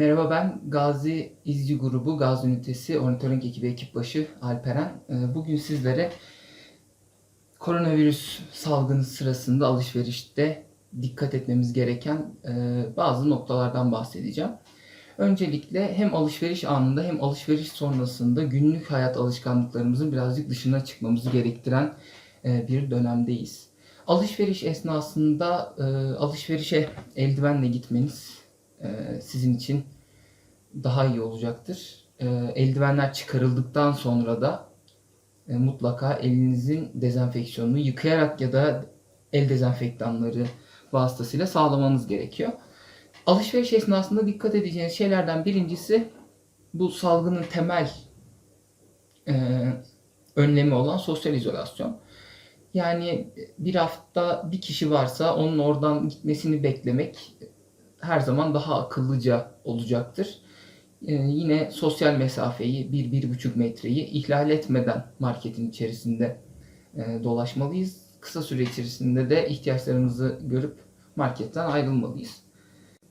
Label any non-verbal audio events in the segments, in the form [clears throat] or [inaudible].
Merhaba ben Gazi İzci Grubu Gazi Ünitesi Ornitorenk ekibi ekip başı Alperen. Ee, Bugün sizlere koronavirüs salgını sırasında alışverişte dikkat etmemiz gereken e, bazı noktalardan bahsedeceğim. Öncelikle hem alışveriş anında hem alışveriş sonrasında günlük hayat alışkanlıklarımızın birazcık dışına çıkmamızı gerektiren e, bir dönemdeyiz. Alışveriş esnasında e, alışverişe eldivenle gitmeniz sizin için daha iyi olacaktır. E, eldivenler çıkarıldıktan sonra da e, mutlaka elinizin dezenfeksiyonunu yıkayarak ya da el dezenfektanları vasıtasıyla sağlamanız gerekiyor. Alışveriş esnasında dikkat edeceğiniz şeylerden birincisi bu salgının temel e, önlemi olan sosyal izolasyon. Yani bir hafta bir kişi varsa onun oradan gitmesini beklemek her zaman daha akıllıca olacaktır. Ee, yine sosyal mesafeyi 1-1,5 metreyi ihlal etmeden marketin içerisinde e, dolaşmalıyız. Kısa süre içerisinde de ihtiyaçlarımızı görüp marketten ayrılmalıyız.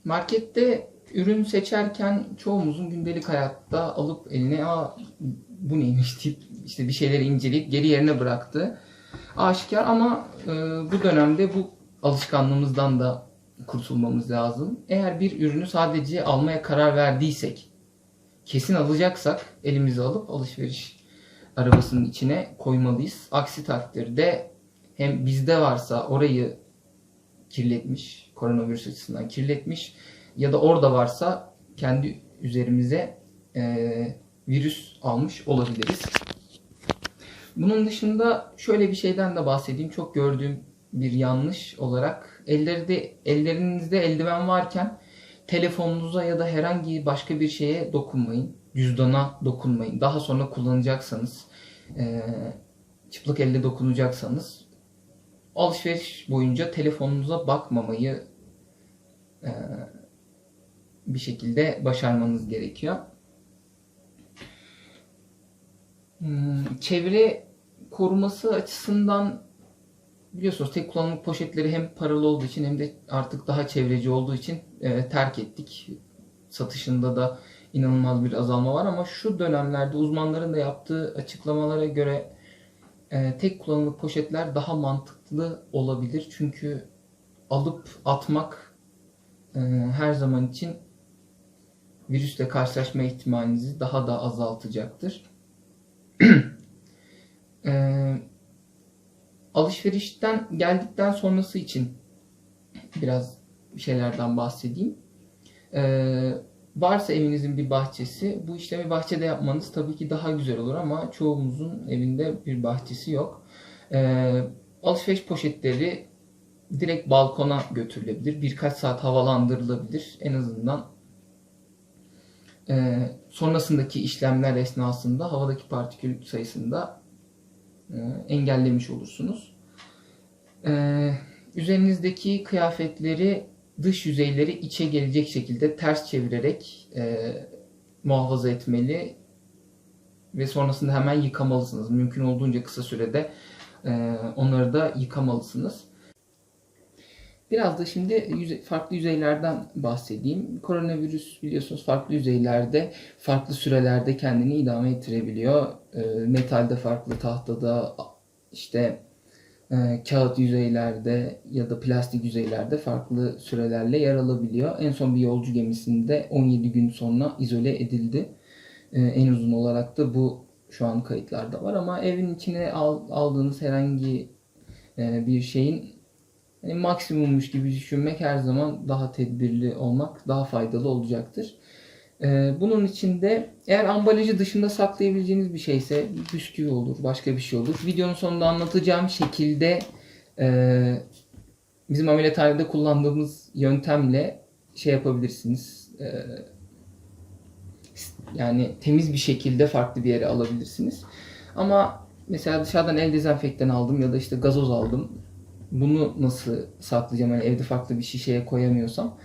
Markette ürün seçerken çoğumuzun gündelik hayatta alıp eline Aa, bu neymiş deyip işte bir şeyleri inceleyip geri yerine bıraktı. Aşikar ama e, bu dönemde bu alışkanlığımızdan da kurtulmamız lazım. Eğer bir ürünü sadece almaya karar verdiysek, kesin alacaksak elimize alıp alışveriş arabasının içine koymalıyız. Aksi takdirde hem bizde varsa orayı kirletmiş, koronavirüs açısından kirletmiş ya da orada varsa kendi üzerimize e, virüs almış olabiliriz. Bunun dışında şöyle bir şeyden de bahsedeyim. Çok gördüğüm bir yanlış olarak ellerde ellerinizde eldiven varken telefonunuza ya da herhangi başka bir şeye dokunmayın. Cüzdana dokunmayın. Daha sonra kullanacaksanız e, çıplak elde dokunacaksanız alışveriş boyunca telefonunuza bakmamayı e, bir şekilde başarmanız gerekiyor. Hmm, Çevre koruması açısından biliyorsunuz tek kullanımlık poşetleri hem paralı olduğu için hem de artık daha çevreci olduğu için e, terk ettik. Satışında da inanılmaz bir azalma var ama şu dönemlerde uzmanların da yaptığı açıklamalara göre e, tek kullanımlık poşetler daha mantıklı olabilir. Çünkü alıp atmak e, her zaman için virüsle karşılaşma ihtimalinizi daha da azaltacaktır. [clears throat] e, alışverişten geldikten sonrası için biraz bir şeylerden bahsedeyim. Ee, varsa evinizin bir bahçesi, bu işlemi bahçede yapmanız tabii ki daha güzel olur ama çoğumuzun evinde bir bahçesi yok. Ee, alışveriş poşetleri direkt balkona götürülebilir. Birkaç saat havalandırılabilir. En azından e, sonrasındaki işlemler esnasında havadaki partikül sayısında engellemiş olursunuz. E, üzerinizdeki kıyafetleri dış yüzeyleri içe gelecek şekilde ters çevirerek e, muhafaza etmeli ve sonrasında hemen yıkamalısınız. Mümkün olduğunca kısa sürede onları da yıkamalısınız. Biraz da şimdi yüze, farklı yüzeylerden bahsedeyim. Koronavirüs biliyorsunuz farklı yüzeylerde, farklı sürelerde kendini idame ettirebiliyor. E, metalde farklı, tahtada, işte e, kağıt yüzeylerde ya da plastik yüzeylerde farklı sürelerle yer alabiliyor. En son bir yolcu gemisinde 17 gün sonra izole edildi. E, en uzun olarak da bu şu an kayıtlarda var ama evin içine aldığınız herhangi e, bir şeyin yani maksimummuş gibi düşünmek her zaman daha tedbirli olmak daha faydalı olacaktır. Ee, bunun için de eğer ambalajı dışında saklayabileceğiniz bir şeyse bisküvi olur, başka bir şey olur. Videonun sonunda anlatacağım şekilde e, bizim ameliyathanede kullandığımız yöntemle şey yapabilirsiniz. E, yani temiz bir şekilde farklı bir yere alabilirsiniz. Ama mesela dışarıdan el dezenfektan aldım ya da işte gazoz aldım bunu nasıl saklayacağım hani evde farklı bir şişeye koyamıyorsam.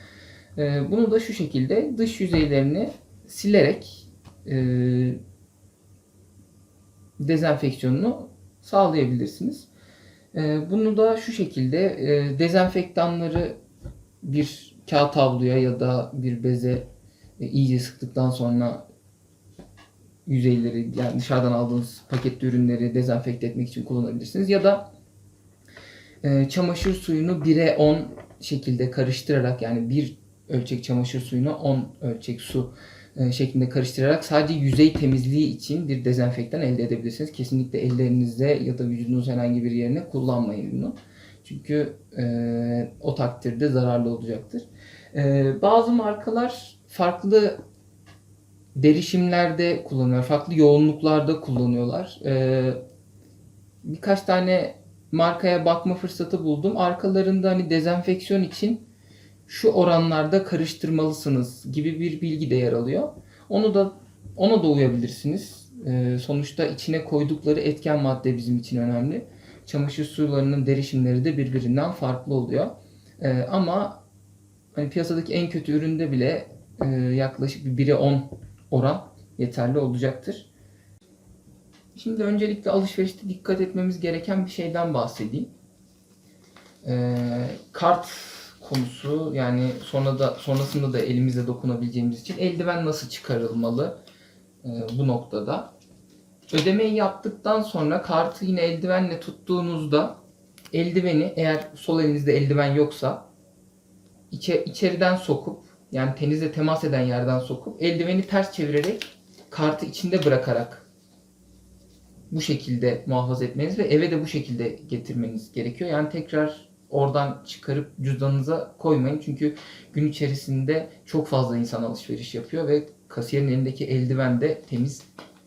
E, bunu da şu şekilde dış yüzeylerini silerek e, dezenfeksiyonunu sağlayabilirsiniz. E, bunu da şu şekilde e, dezenfektanları bir kağıt havluya ya da bir beze e, iyice sıktıktan sonra yüzeyleri yani dışarıdan aldığınız paketli ürünleri dezenfekte etmek için kullanabilirsiniz. Ya da e, çamaşır suyunu 1'e 10 şekilde karıştırarak yani bir ölçek çamaşır suyuna 10 ölçek su e, şeklinde karıştırarak sadece yüzey temizliği için bir dezenfektan elde edebilirsiniz. Kesinlikle ellerinizde ya da vücudunuz herhangi bir yerine kullanmayın bunu. Çünkü e, o takdirde zararlı olacaktır. E, bazı markalar farklı derişimlerde kullanıyor, farklı yoğunluklarda kullanıyorlar. E, birkaç tane markaya bakma fırsatı buldum. Arkalarında hani dezenfeksiyon için şu oranlarda karıştırmalısınız gibi bir bilgi de yer alıyor. Onu da ona da uyabilirsiniz. Ee, sonuçta içine koydukları etken madde bizim için önemli. Çamaşır sularının derişimleri de birbirinden farklı oluyor. Ee, ama hani piyasadaki en kötü üründe bile e, yaklaşık bir 1'e 10 oran yeterli olacaktır. Şimdi öncelikle alışverişte dikkat etmemiz gereken bir şeyden bahsedeyim. Ee, kart konusu yani sonra da sonrasında da elimizle dokunabileceğimiz için eldiven nasıl çıkarılmalı e, bu noktada. Ödemeyi yaptıktan sonra kartı yine eldivenle tuttuğunuzda eldiveni eğer sol elinizde eldiven yoksa içe, içeriden sokup yani tenize temas eden yerden sokup eldiveni ters çevirerek kartı içinde bırakarak bu şekilde muhafaza etmeniz ve eve de bu şekilde getirmeniz gerekiyor. Yani tekrar oradan çıkarıp cüzdanınıza koymayın. Çünkü gün içerisinde çok fazla insan alışveriş yapıyor ve kasiyerin elindeki eldiven de temiz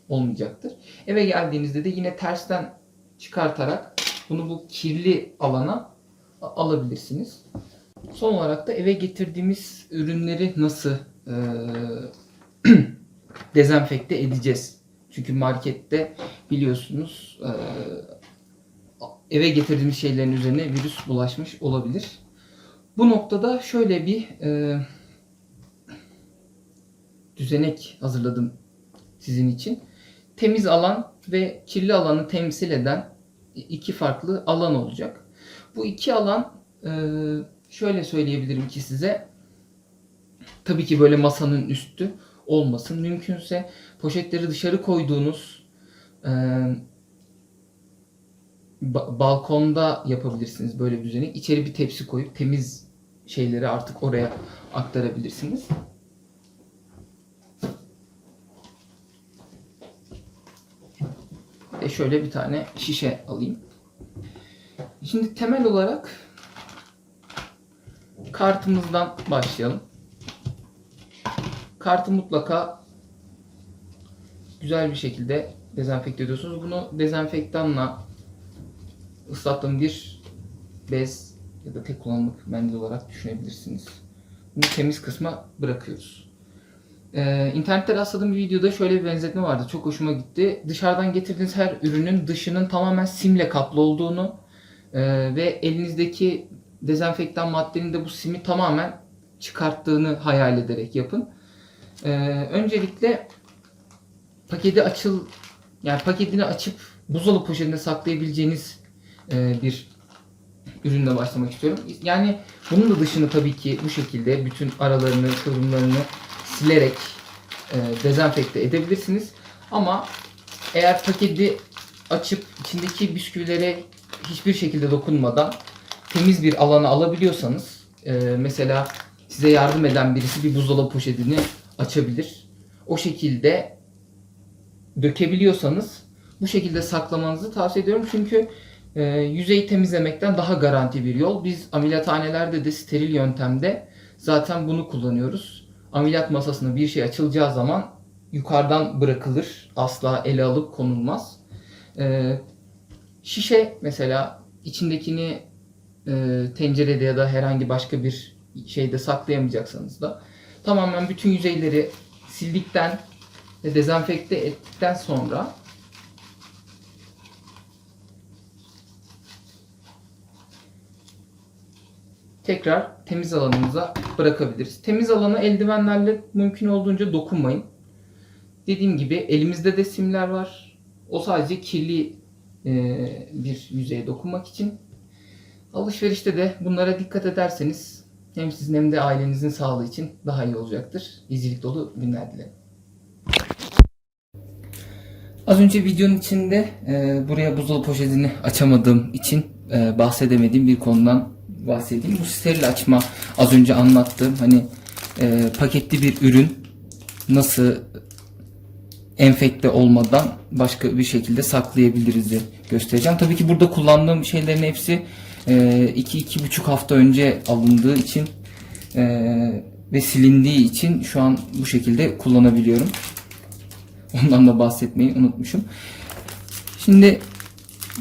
olmayacaktır. Eve geldiğinizde de yine tersten çıkartarak bunu bu kirli alana alabilirsiniz. Son olarak da eve getirdiğimiz ürünleri nasıl eee, [clears throat] dezenfekte edeceğiz? Çünkü markette biliyorsunuz eee, eve getirdiğimiz şeylerin üzerine virüs bulaşmış olabilir. Bu noktada şöyle bir e, düzenek hazırladım sizin için. Temiz alan ve kirli alanı temsil eden iki farklı alan olacak. Bu iki alan e, şöyle söyleyebilirim ki size tabii ki böyle masanın üstü olmasın. Mümkünse poşetleri dışarı koyduğunuz e, ba- balkonda yapabilirsiniz böyle bir düzenek. İçeri bir tepsi koyup temiz şeyleri artık oraya aktarabilirsiniz. Ve şöyle bir tane şişe alayım. Şimdi temel olarak kartımızdan başlayalım. Kartı mutlaka güzel bir şekilde dezenfekte ediyorsunuz. Bunu dezenfektanla ıslattığım bir bez ya da tek kullanımlık mendil olarak düşünebilirsiniz. Bunu temiz kısma bırakıyoruz. Ee, internette rastladığım bir videoda şöyle bir benzetme vardı. Çok hoşuma gitti. Dışarıdan getirdiğiniz her ürünün dışının tamamen simle kaplı olduğunu e, ve elinizdeki dezenfektan maddenin de bu simi tamamen çıkarttığını hayal ederek yapın. Ee, öncelikle paketi açıl yani paketini açıp buzdolabı poşetinde saklayabileceğiniz e, bir ürünle başlamak istiyorum. Yani bunun da dışını tabii ki bu şekilde bütün aralarını, kıvrımlarını silerek e, dezenfekte edebilirsiniz. Ama eğer paketi açıp içindeki bisküvilere hiçbir şekilde dokunmadan temiz bir alana alabiliyorsanız e, mesela size yardım eden birisi bir buzdolabı poşetini açabilir. O şekilde dökebiliyorsanız bu şekilde saklamanızı tavsiye ediyorum. Çünkü e, yüzeyi temizlemekten daha garanti bir yol. Biz ameliyathanelerde de steril yöntemde zaten bunu kullanıyoruz. Ameliyat masasına bir şey açılacağı zaman yukarıdan bırakılır. Asla ele alıp konulmaz. E, şişe mesela içindekini e, tencerede ya da herhangi başka bir şeyde saklayamayacaksanız da tamamen bütün yüzeyleri sildikten ve dezenfekte ettikten sonra tekrar temiz alanımıza bırakabiliriz. Temiz alana eldivenlerle mümkün olduğunca dokunmayın. Dediğim gibi elimizde de simler var. O sadece kirli e, bir yüzeye dokunmak için. Alışverişte de bunlara dikkat ederseniz hem sizin hem de ailenizin sağlığı için daha iyi olacaktır. İzcilik dolu günler dilerim. Az önce videonun içinde e, buraya buzdolabı poşetini açamadığım için e, bahsedemediğim bir konudan bahsedeyim. Bu steril açma az önce anlattığım hani e, paketli bir ürün nasıl enfekte olmadan başka bir şekilde saklayabiliriz de göstereceğim. Tabii ki burada kullandığım şeylerin hepsi 2-2,5 hafta önce alındığı için e, ve silindiği için şu an bu şekilde kullanabiliyorum. Ondan da bahsetmeyi unutmuşum. Şimdi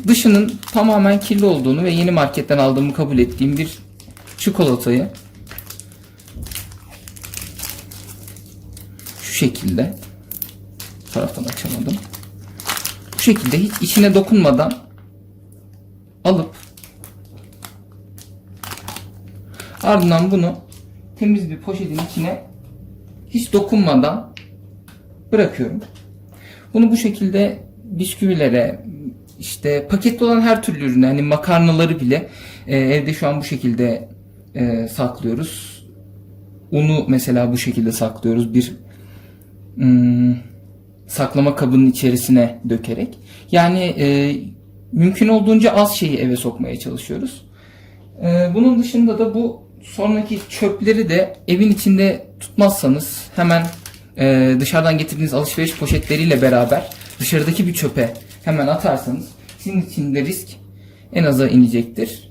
dışının tamamen kirli olduğunu ve yeni marketten aldığımı kabul ettiğim bir çikolatayı şu şekilde taraftan açamadım. Bu şekilde hiç içine dokunmadan alıp ardından bunu temiz bir poşetin içine hiç dokunmadan bırakıyorum. Bunu bu şekilde bisküvilere işte paketli olan her türlü ürüne hani makarnaları bile e, evde şu an bu şekilde e, saklıyoruz. Unu mesela bu şekilde saklıyoruz. Bir ım, saklama kabının içerisine dökerek. Yani e, mümkün olduğunca az şeyi eve sokmaya çalışıyoruz. E, bunun dışında da bu sonraki çöpleri de evin içinde tutmazsanız hemen e, dışarıdan getirdiğiniz alışveriş poşetleriyle beraber dışarıdaki bir çöpe hemen atarsanız sizin için de risk en aza inecektir.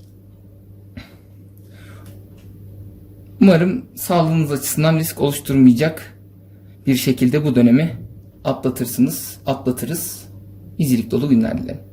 Umarım sağlığınız açısından risk oluşturmayacak bir şekilde bu dönemi atlatırsınız, atlatırız. İzilik dolu günler dilerim.